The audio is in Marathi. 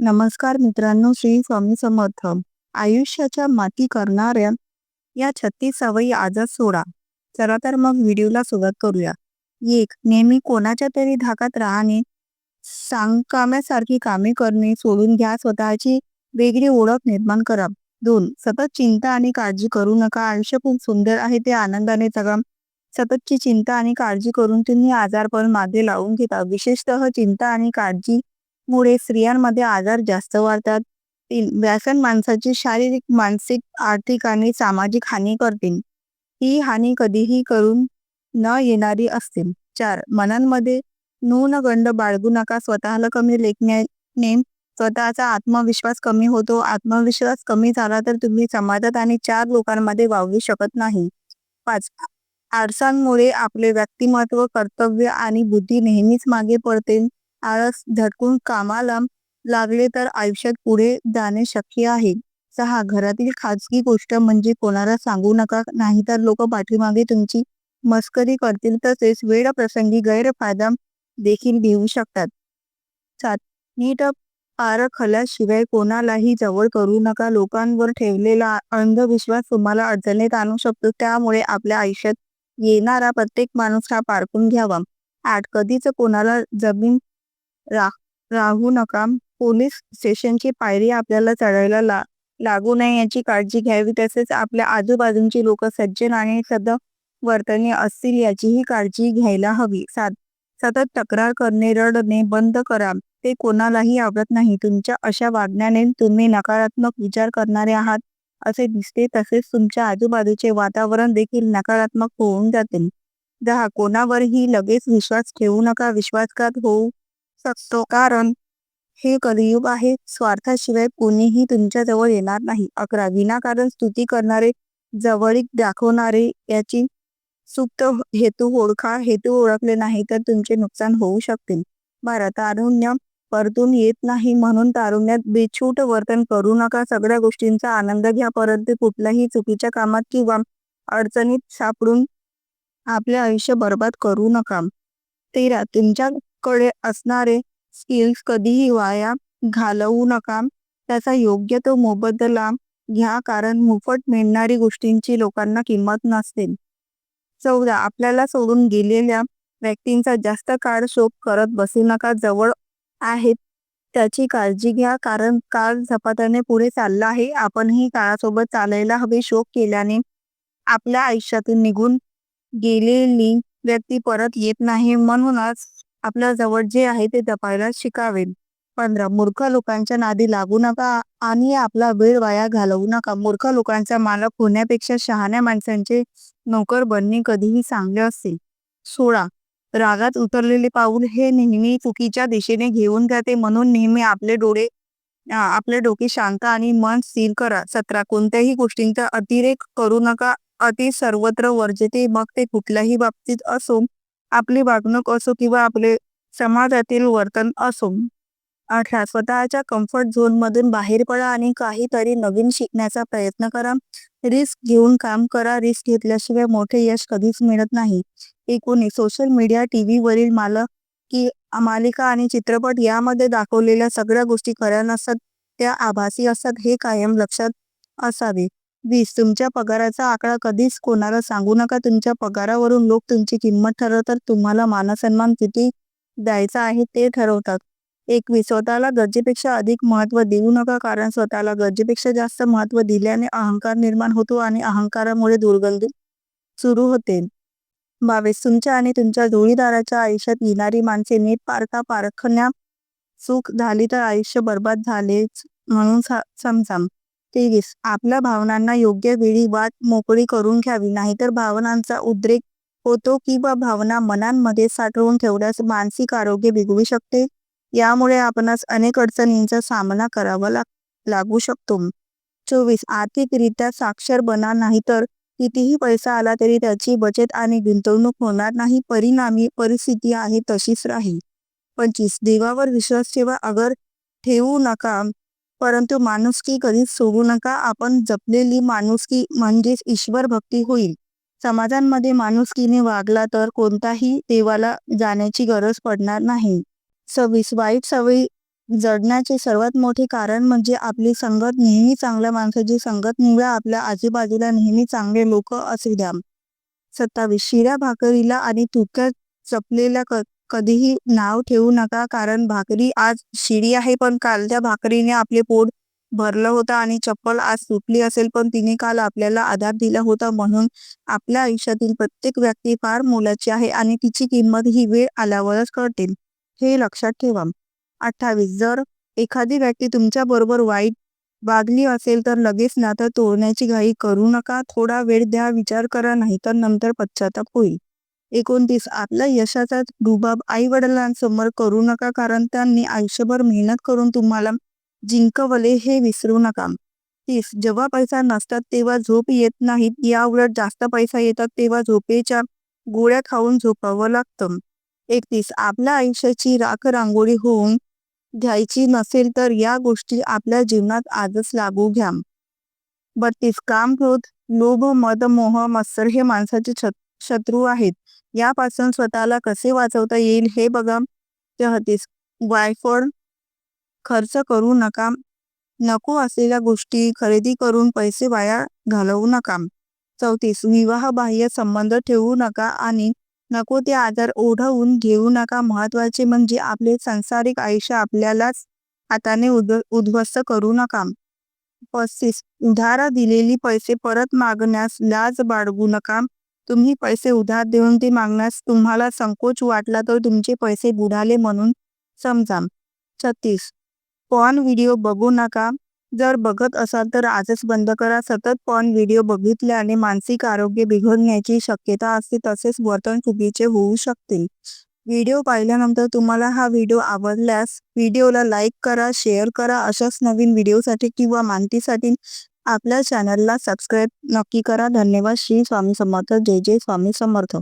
नमस्कार मित्रांनो श्री स्वामी समर्थ. आयुष्याच्या माती करणाऱ्या या छत्तीस सवयी आजच सोडा. चला तर मग व्हिडिओला सुरुवात करूया. एक नेहमी कोणाच्या तरी धाकात राहणे सांगकाम्यासारखी कामे करणे सोडून घ्या स्वतःची वेगळी ओळख निर्माण करा. दोन सतत चिंता आणि काळजी करू नका. आयुष्य खूप सुंदर आहे ते आनंदाने जगा. सततची चिंता आणि काळजी करून तुम्ही आजारपण मागे लावून घेता. विशेषतः चिंता आणि काळजी मुळे स्त्रियांमध्ये आजार जास्त वाढतात. व्यसन माणसाची शारीरिक मानसिक आर्थिक आणि सामाजिक हानी करतील. ही हानी कधीही करून न येणारी असते. चार मनांमध्ये गंड बाळगू नका. स्वतःला कमी लेखण्याने स्वतःचा आत्मविश्वास कमी होतो. आत्मविश्वास कमी झाला तर तुम्ही समाजात आणि चार लोकांमध्ये वावरू शकत नाही. पाच आरसांमुळे आपले व्यक्तिमत्व कर्तव्य आणि बुद्धी नेहमीच मागे पडते. आळस झटकून कामाला लागले तर आयुष्यात पुढे जाणे शक्य आहे. सहा घरातील खाजगी गोष्ट म्हणजे कोणाला सांगू नका नाही तर लोक पाठीमागे तुमची मस्करी करतील तसेच वेळ प्रसंगी गैरफायदा देखील घेऊ शकतात. सात नीट पारखल्याशिवाय कोणालाही जवळ करू नका. लोकांवर ठेवलेला अंधविश्वास तुम्हाला अडचणीत आणू शकतो. त्यामुळे आपल्या आयुष्यात येणारा प्रत्येक माणूस हा पारखून घ्यावा. आठ कधीच कोणाला जमीन रा राहू नका. पोलीस स्टेशनची पायरी आपल्याला चढायला ला लागू नये याची काळजी घ्यावी. तसेच आपल्या आजूबाजूंची लोक सज्जन आणि सद वर्तने असतील याचीही काळजी घ्यायला हवी. सात सतत तक्रार करणे रडणे बंद करा. ते कोणालाही आवडत नाही. तुमच्या अशा वागण्याने तुम्ही नकारात्मक विचार करणारे आहात असे दिसते. तसेच तुमच्या आजूबाजूचे वातावरण देखील नकारात्मक होऊन जाते. दहा कोणावरही लगेच विश्वास ठेवू नका. विश्वासघात होऊ शकतो. कारण हे कलियुग आहे. स्वार्थाशिवाय कोणीही तुमच्या जवळ येणार नाही. अकरा विनाकारण स्तुती करणारे जवळीक दाखवणारे याची सुप्त हेतू ओळखा हेतू ओळखले नाही तर तुमचे नुकसान होऊ शकते. बारा तारुण्य परतून येत नाही म्हणून तारुण्यात बेछूट वर्तन करू नका. सगळ्या गोष्टींचा आनंद घ्या. परंतु कुठल्याही चुकीच्या कामात किंवा अडचणीत सापडून आपले आयुष्य बर्बाद करू नका. तेरा कडे असणारे स्किल्स कधीही वाया घालवू नका. त्याचा योग्य तो मोबदला घ्या कारण मुफट मिळणारी गोष्टींची लोकांना किंमत नसते. चौदा. आपल्याला सोडून गेलेल्या व्यक्तींचा जास्त काळ शोक करत बसू नका. जवळ आहेत. त्याची काळजी घ्या कारण काळ झपाट्याने पुढे चालला आहे. आपणही काळासोबत चालायला हवे. शोक केल्याने आपल्या आयुष्यातून निघून गेलेली व्यक्ती परत येत नाही. म्हणूनच आपल्या जवळ जे आहे ते जपायला शिकावे पंधरा मूर्ख लोकांच्या नादी लागू नका आणि आपला वेळ वाया घालवू नका. मूर्ख लोकांचा मालक होण्यापेक्षा शहाण्या माणसांचे नोकर बनणे कधीही चांगले असते. सोळा रागात उतरलेले पाऊल हे नेहमी चुकीच्या दिशेने घेऊन जाते म्हणून नेहमी आपले डोळे आपले डोके शांत आणि मन स्थिर करा. सतरा कोणत्याही गोष्टींचा अतिरेक करू नका. अति सर्वत्र वर्जते मग ते कुठल्याही बाबतीत असो. आपली वागणूक असो किंवा आपले समाजातील वर्तन असो अठरा स्वतःच्या कम्फर्ट झोन मधून बाहेर पडा आणि काहीतरी नवीन शिकण्याचा प्रयत्न करा. रिस्क घेऊन काम करा. रिस्क घेतल्याशिवाय मोठे यश कधीच मिळत नाही. एकोणीस सोशल मीडिया टीव्ही वरील मालक की मालिका आणि चित्रपट यामध्ये दाखवलेल्या सगळ्या गोष्टी खऱ्या नसतात त्या आभासी असतात हे कायम लक्षात असावे. वीस तुमच्या पगाराचा आकडा कधीच कोणाला सांगू नका. तुमच्या पगारावरून लोक तुमची किंमत ठरवतात. तुम्हाला मानसन्मान किती द्यायचा आहे ते ठरवतात. एकवीस स्वतःला गरजेपेक्षा अधिक महत्त्व देऊ नका कारण स्वतःला गरजेपेक्षा जास्त महत्त्व दिल्याने अहंकार निर्माण होतो आणि अहंकारामुळे दुर्गंधी सुरू होते. बावीस तुमच्या आणि तुमच्या जोडीदाराच्या आयुष्यात येणारी माणसे नीट पारता पारखण्या सुख झाली तर आयुष्य बर्बाद झालेच म्हणून समजा तेवीस. आपल्या भावनांना योग्य वेळी वाट मोकळी करून घ्यावी. नाहीतर भावनांचा उद्रेक होतो किंवा भावना मनांमध्ये साठवून ठेवल्यास मानसिक आरोग्य बिघडू शकते. यामुळे आपणास अनेक अडचणींचा सामना करावा लाग लागू शकतो. चोवीस. आर्थिकरित्या साक्षर बना नाहीतर कितीही पैसा आला तरी त्याची बचत आणि गुंतवणूक होणार नाही. परिणामी परिस्थिती आहे तशीच राहील. पंचवीस. देवावर विश्वास ठेवा. अगर ठेवू नका परंतु माणुसकी कधीच सोडू नका. आपण जपलेली माणुसकी म्हणजेच ईश्वर भक्ती होईल. समाजांमध्ये माणुसकीने वागला तर कोणताही देवाला जाण्याची गरज पडणार नाही. सव्वीस वाईट सवयी जडण्याचे सर्वात मोठे कारण म्हणजे आपली संगत नेहमी चांगल्या माणसाची संगत निवडा आपल्या आजूबाजूला नेहमी चांगले लोक असू द्या. सत्तावीस शिऱ्या भाकरीला आणि तुक्यात जपलेल्या कधीही नाव ठेवू नका कारण भाकरी आज शिडी आहे पण काल त्या भाकरीने आपले पोट भरलं होतं आणि चप्पल आज सुटली असेल पण तिने काल आपल्याला आधार दिला होता. म्हणून आपल्या आयुष्यातील प्रत्येक व्यक्ती फार मोलाची आहे आणि तिची किंमत ही वेळ आल्यावरच कळते हे लक्षात ठेवा. अठ्ठावीस. जर एखादी व्यक्ती तुमच्या बरोबर वाईट वागली असेल तर लगेच नातं तोडण्याची घाई करू नका. थोडा वेळ द्या विचार करा नाही तर नंतर पश्चाताप होईल. एकोणतीस. आपल्या यशाचा रुबाब आई वडिलांसमोर करू नका कारण त्यांनी आयुष्यभर मेहनत करून तुम्हाला जिंकवले हे विसरू नका. तीस. जेव्हा पैसा नसतात तेव्हा झोप येत नाहीत या उलट जास्त पैसा येतात तेव्हा झोपेच्या गोळ्या खाऊन झोपावं लागतं. एकतीस. आपल्या आयुष्याची राख रांगोळी होऊन घ्यायची नसेल तर या गोष्टी आपल्या जीवनात आजच लागू घ्या. बत्तीस. काम क्रोध लोभ मद मोह मत्सर हे माणसाचे शत्रू आहेत. यापासून स्वतःला कसे वाचवता येईल हे बघा. तेहतीस वायफळ खर्च करू नका. नको असलेल्या गोष्टी खरेदी करून पैसे वाया घालवू नका. चौतीस विवाह बाह्य संबंध ठेवू नका आणि नको ते आजार ओढवून घेऊ नका. महत्त्वाचे म्हणजे आपले सांसारिक आयुष्य आपल्यालाच हाताने उद उद्ध्वस्त करू नका. पस्तीस उधार दिलेली पैसे परत मागण्यास लाज बाळगू नका. तुम्ही पैसे उधार देऊन ते मागण्यास तुम्हाला संकोच वाटला तर तुमचे पैसे बुडाले म्हणून समजा छत्तीस. पॉन व्हिडिओ बघू नका. जर बघत असाल तर आजच बंद करा. सतत पॉन व्हिडिओ बघितल्याने मानसिक आरोग्य बिघडण्याची शक्यता असते. तसेच वर्तन चुकीचे होऊ शकते. व्हिडिओ पाहिल्यानंतर तुम्हाला हा व्हिडिओ आवडल्यास व्हिडिओला लाईक करा शेअर करा. अशाच नवीन व्हिडिओसाठी किंवा माहितीसाठी आपल्या चॅनलला सबस्क्राईब नक्की करा. धन्यवाद. श्री स्वामी समर्थ. जय जय स्वामी समर्थ.